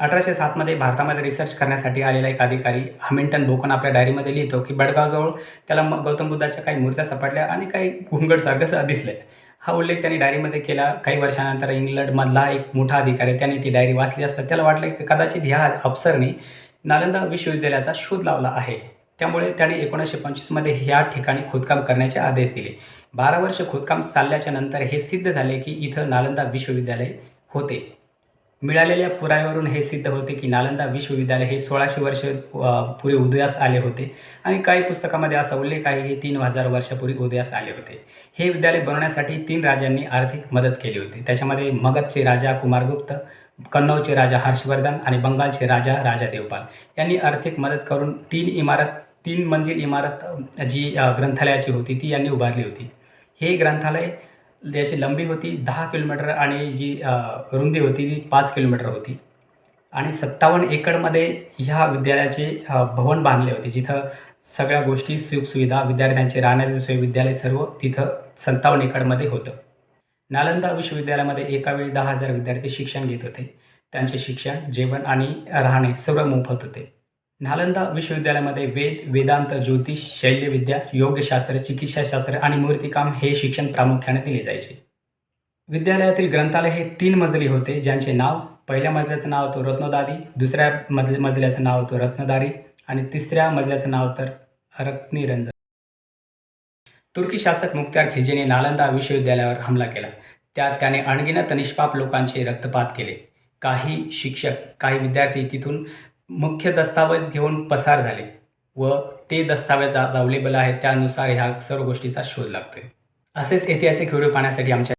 अठराशे सातमध्ये भारतामध्ये रिसर्च करण्यासाठी आलेला एक अधिकारी हॅमिल्टन बोकन आपल्या डायरीमध्ये लिहितो की बडगावजवळ त्याला गौतम बुद्धाच्या काही मूर्त्या सापडल्या आणि काही घुंगडसारखं दिसले हा उल्लेख त्यांनी डायरीमध्ये केला. काही वर्षानंतर इंग्लंडमधला एक मोठा अधिकारी आहे, त्याने ती डायरी वाचली असता त्याला वाटलं की कदाचित ह्या अफसरने नालंदा विश्वविद्यालयाचा शोध लावला आहे. त्यामुळे त्याने एकोणीसशे पंचवीसमध्ये ह्या ठिकाणी खोदकाम करण्याचे आदेश दिले. बारा वर्ष खोदकाम चालल्याच्या नंतर हे सिद्ध झाले की इथं नालंदा विश्वविद्यालय होते. मिळालेल्या पुराव्यावरून हे सिद्ध होते की नालंदा विश्वविद्यालय हे सोळाशे वर्ष अ, पूर्वी उदयास आले होते. आणि काही पुस्तकामध्ये असा उल्लेख आहे की तीन हजार वर्षापूर्वी उदयास आले होते. हे विद्यालय बनवण्यासाठी तीन राजांनी आर्थिक मदत केली होती. त्याच्यामध्ये मगधचे राजा कुमारगुप्त कन्नौचे राजा हर्षवर्धन आणि बंगालचे राजा राजा देवपाल. यांनी आर्थिक मदत करून तीन इमारत तीन मंजिल इमारत जी ग्रंथालयाची होती ती यांनी उभारली होती. हे ग्रंथालय त्याची लंबी होती दहा किलोमीटर आणि जी रुंदी होती ती पाच किलोमीटर होती. आणि सत्तावन्न एकरमध्ये ह्या विद्यालयाचे भवन बांधले होते. जिथं सगळ्या गोष्टी सुखसुविधा विद्यार्थ्यांचे राहण्याची सोय विद्यालय सर्व तिथं सत्तावन्न एकरमध्ये होतं. नालंदा विश्वविद्यालयामध्ये एकावेळी दहा हजार विद्यार्थी शिक्षण घेत होते. त्यांचे शिक्षण जेवण आणि राहणे सर्व मोफत होते. नालंदा विश्वविद्यालयामध्ये वेद वेदांत ज्योतिष शैल्यविद्या योगशास्त्र चिकित्साशास्त्र आणि मूर्तिकाम हे शिक्षण प्रामुख्याने दिले जायचे. विद्यालयातील ग्रंथालय हे तीन मजली होते ज्यांचे नाव पहिल्या मजल्याचं नाव होतं रत्नदादी दुसऱ्या मज मजल्याचं नाव होतं रत्नदारी आणि तिसऱ्या मजल्याचं नाव तर रत्नीरंजन. तुर्की शासक मुख्तार खिलजीने नालंदा विश्वविद्यालयावर हमला केला. त्यात त्याने अणगिनत निष्पाप लोकांचे रक्तपात केले. काही शिक्षक काही विद्यार्थी तिथून मुख्य दस्तावेज घेऊन पसार झाले व ते दस्तावेज आज अवेलेबल आहेत. त्यानुसार ह्या सर्व गोष्टीचा शोध लागतोय. असेच ऐतिहासिक व्हिडिओ पाहण्यासाठी आमच्या